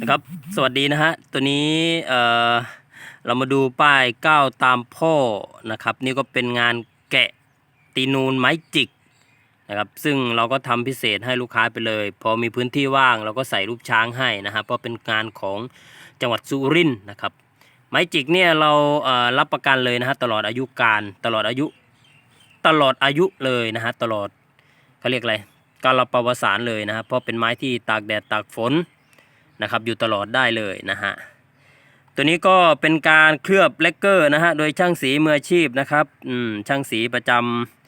นะครับ สวัสดีนะฮะ ตัวนี้เอ่อเรามาดูป้ายก้าวตามพ่อนะครับ นี่ก็เป็นงานแกะตีนูนไม้จิกนะครับ ซึ่งเราก็ทำพิเศษให้ลูกค้าไปเลย พอมีพื้นที่ว่างเราก็ใส่รูปช้างให้นะฮะเพราะเป็นงานของจังหวัดสุรินทร์นะครับ ไม้จิกเนี่ยเราเอ่อรับประกันเลยนะฮะตลอดอายุการตลอดอายุตลอดอายุเลยนะฮะตลอดเขาเรียกอะไรกาลปวสารเลยนะครับเพราะเป็นไม้ที่ตากแดดตากฝน นะครับอยู่ตลอดได้เลยนะฮะตัวนี้ก็เป็นการเคลือบเลกเกอร์นะฮะโดยช่างสีมืออาชีพนะครับอืมช่างสีประจ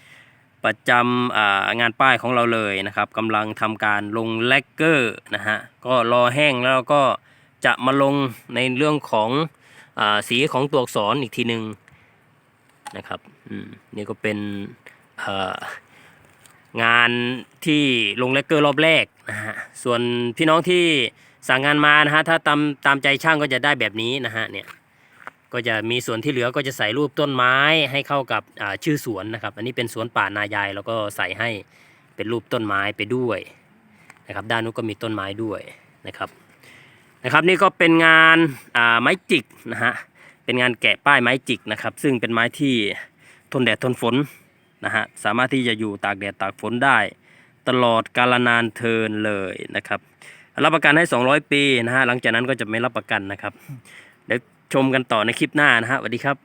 ำประจำอ่างานป้ายของเราเลยนะครับกำลังทำการลงเลกเกอร์นะฮะก็รอแห้งแล้วก็จะมาลงในเรื่องของอาสีของตัวอักษรอีกทีหนึ่งนะครับอืมนี่ก็เป็นอ่องานที่ลงเลกเกอร์รอบแรกนะฮะส่วนพี่น้องที่ สั่งงานมานะฮะถ้าตามตามใจช่างก็จะได้แบบนี้นะฮะเนี่ยก็จะมีส่วนที่เหลือก็จะใส่รูปต้นไม้ให้เข้ากับชื่อสวนนะครับ อันนี้เป็นสวนป่านายายแล้วก็ใส่ให้เป็นรูปต้นไม้ไปด้วยนะครับ ด้านนู้นก็มีต้นไม้ด้วยนะครับนะครับ นี่ก็เป็นงานาไม้จิกนะฮะเป็นงานแกะป้ายไม้จิกนะครับ ซึ่งเป็นไม้ที่ทนแดดทนฝนนะฮะสามารถที่จะอยู่ตากแดดตากฝนได้ ตลอดกาลนานเทินเลยนะครับ รับประกันให้ 200 ปีนะฮะหลังจากนั้นก็จะไม่รับประกันนะครับ เดี๋ยวชมกันต่อในคลิปหน้านะฮะสวัสดีครับ